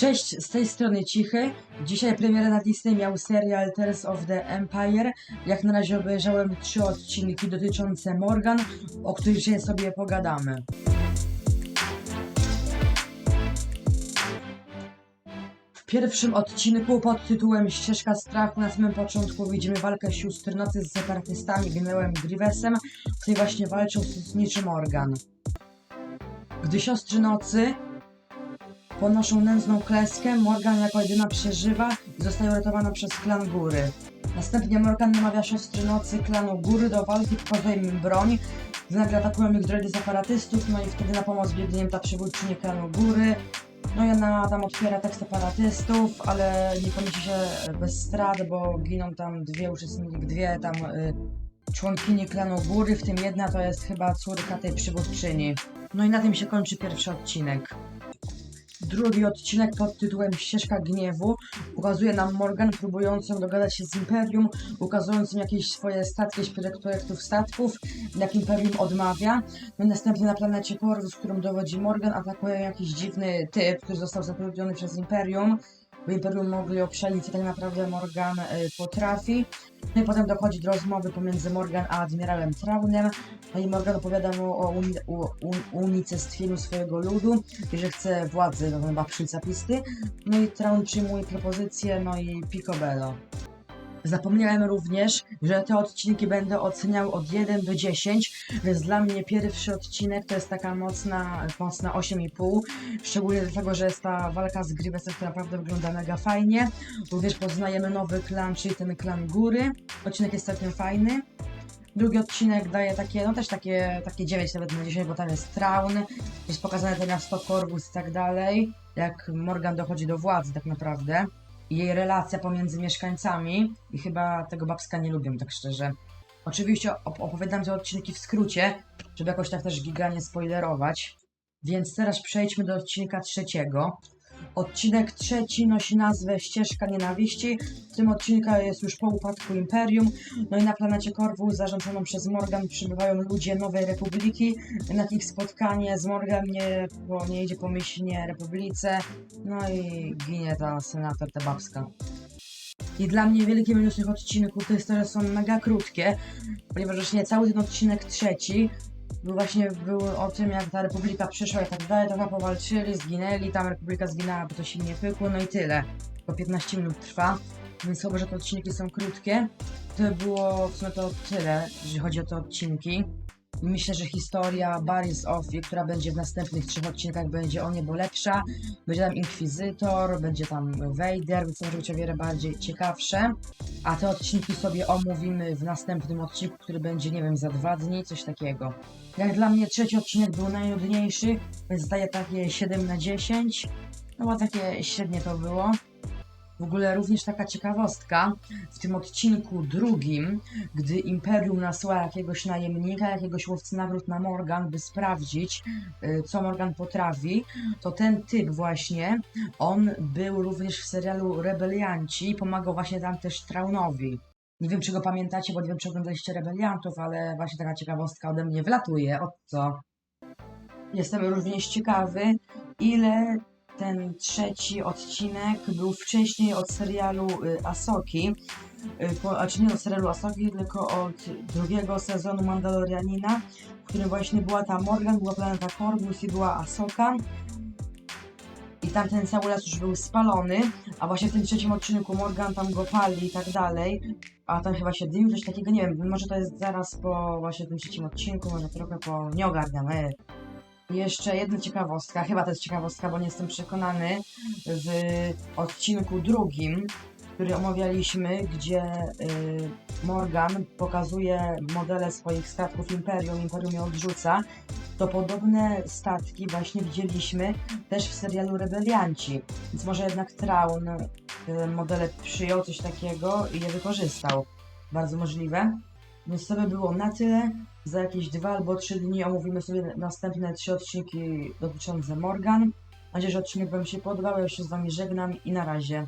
Cześć, z tej strony Cichy. Dzisiaj premierę na Disney miał serial Tales of the Empire. Jak na razie obejrzałem trzy odcinki dotyczące Morgan, o których dzisiaj sobie pogadamy. W pierwszym odcinku pod tytułem Ścieżka strachu na samym początku widzimy walkę sióstr nocy z separatystami Grivesem, w której właśnie walczą sutniczy Morgan. Gdy siostry nocy ponoszą nędzną klęskę, Morgan jako jedyna przeżywa i zostaje uratowana przez klan Góry. Następnie Morgan namawia siostry nocy klanu Góry do walki, pokazuje im broń, nagle atakują ich droidy separatystów, no i wtedy na pomoc biegnie im ta przywódczyni klanu Góry. No i ona tam otwiera tak separatystów, ale nie kończy się bez strat, bo giną tam dwie uczestniczki, dwie tam y, członkini klanu Góry, w tym jedna to jest chyba córka tej przywódczyni. No i na tym się kończy pierwszy odcinek. Drugi odcinek pod tytułem Ścieżka Gniewu ukazuje nam Morgan próbującą dogadać się z Imperium, ukazującym jakieś swoje statki, projektów statków, jak Imperium odmawia. No następnie na planecie Corvus, którym dowodzi Morgan, atakuje jakiś dziwny typ, który został zatrudniony przez Imperium, bo Imperium mogli obszalić, co tak naprawdę Morgan y, potrafi. No i potem dochodzi do rozmowy pomiędzy Morgan a admirałem Traunem. No i Morgan opowiada mu o uni- unicestwieniu swojego ludu i że chce władzy, no chyba przycapisty. No i Traun przyjmuje propozycję, no i picobello. Zapomniałem również, że te odcinki będę oceniał od 1 do 10, więc dla mnie pierwszy odcinek to jest taka mocna, mocna 8,5. Szczególnie dlatego, że jest ta walka z Grivesem, która naprawdę wygląda mega fajnie. Również poznajemy nowy klan, czyli ten klan góry. Odcinek jest całkiem fajny. Drugi odcinek daje takie, no też takie, takie 9 nawet na 10, bo tam jest Traun, jest pokazane to miasto Corvus i tak dalej, jak Morgan dochodzi do władzy tak naprawdę. Jej relacja pomiędzy mieszkańcami i chyba tego babska nie lubię, tak szczerze. Oczywiście op- opowiadam te odcinki w skrócie, żeby jakoś tak też giga nie spoilerować. Więc teraz przejdźmy do odcinka trzeciego. Odcinek trzeci nosi nazwę Ścieżka Nienawiści. W tym odcinku jest już po upadku Imperium. No i na planecie Corvus zarządzoną przez Morgan przybywają ludzie Nowej Republiki. Na ich spotkanie z Morgan nie, bo nie idzie pomyślnie Republice. No i ginie ta senator, ta babska. I dla mnie wielkie minus tych odcinków to jest to, że są mega krótkie, ponieważ właśnie cały ten odcinek trzeci właśnie był o tym, jak ta Republika przyszła i tak dalej, trochę powalczyli, zginęli, tam Republika zginęła, bo to się nie pykło, no i tyle. Tylko 15 minut trwa, więc chyba, że te odcinki są krótkie, to by było w sumie to tyle, jeżeli chodzi o te odcinki. Myślę, że historia Baris of, która będzie w następnych trzech odcinkach, będzie o niebo lepsza. Będzie tam Inkwizytor, będzie tam Vader, więc może być o wiele bardziej ciekawsze. A te odcinki sobie omówimy w następnym odcinku, który będzie, nie wiem, za dwa dni, coś takiego. Jak dla mnie trzeci odcinek był najnudniejszy, więc daję takie 7 na 10. No bo takie średnie to było. W ogóle również taka ciekawostka, w tym odcinku drugim, gdy Imperium nasła jakiegoś najemnika, jakiegoś łowcy nagród na Morgan, by sprawdzić, y, co Morgan potrafi, to ten typ właśnie, on był również w serialu Rebelianci i pomagał właśnie tam też Traunowi. Nie wiem, czy go pamiętacie, bo nie wiem, czy oglądaliście Rebeliantów, ale właśnie taka ciekawostka ode mnie wlatuje. O co? Jestem również ciekawy, ile ten trzeci odcinek był wcześniej od serialu y, Asoki. Y, a czy nie od serialu Asoki, tylko od drugiego sezonu Mandalorianina, w którym właśnie była ta Morgan, była planeta Corvus i była Asoka. I tam ten cały las już był spalony, a właśnie w tym trzecim odcinku Morgan tam go pali i tak dalej. A tam chyba się dymi, coś takiego, nie wiem, może to jest zaraz po właśnie tym trzecim odcinku, może trochę po... nie ogarniam, e. Jeszcze jedna ciekawostka, chyba to jest ciekawostka, bo nie jestem przekonany, w odcinku drugim, który omawialiśmy, gdzie y, Morgan pokazuje modele swoich statków Imperium, Imperium je odrzuca, to podobne statki właśnie widzieliśmy też w serialu Rebelianci. Więc może jednak Traun y, modele przyjął coś takiego i je wykorzystał. Bardzo możliwe. Więc to by było na tyle. Za jakieś dwa albo trzy dni omówimy sobie następne trzy odcinki dotyczące Morgan. Mam nadzieję, że odcinek Wam się podobał. Ja się z Wami żegnam i na razie.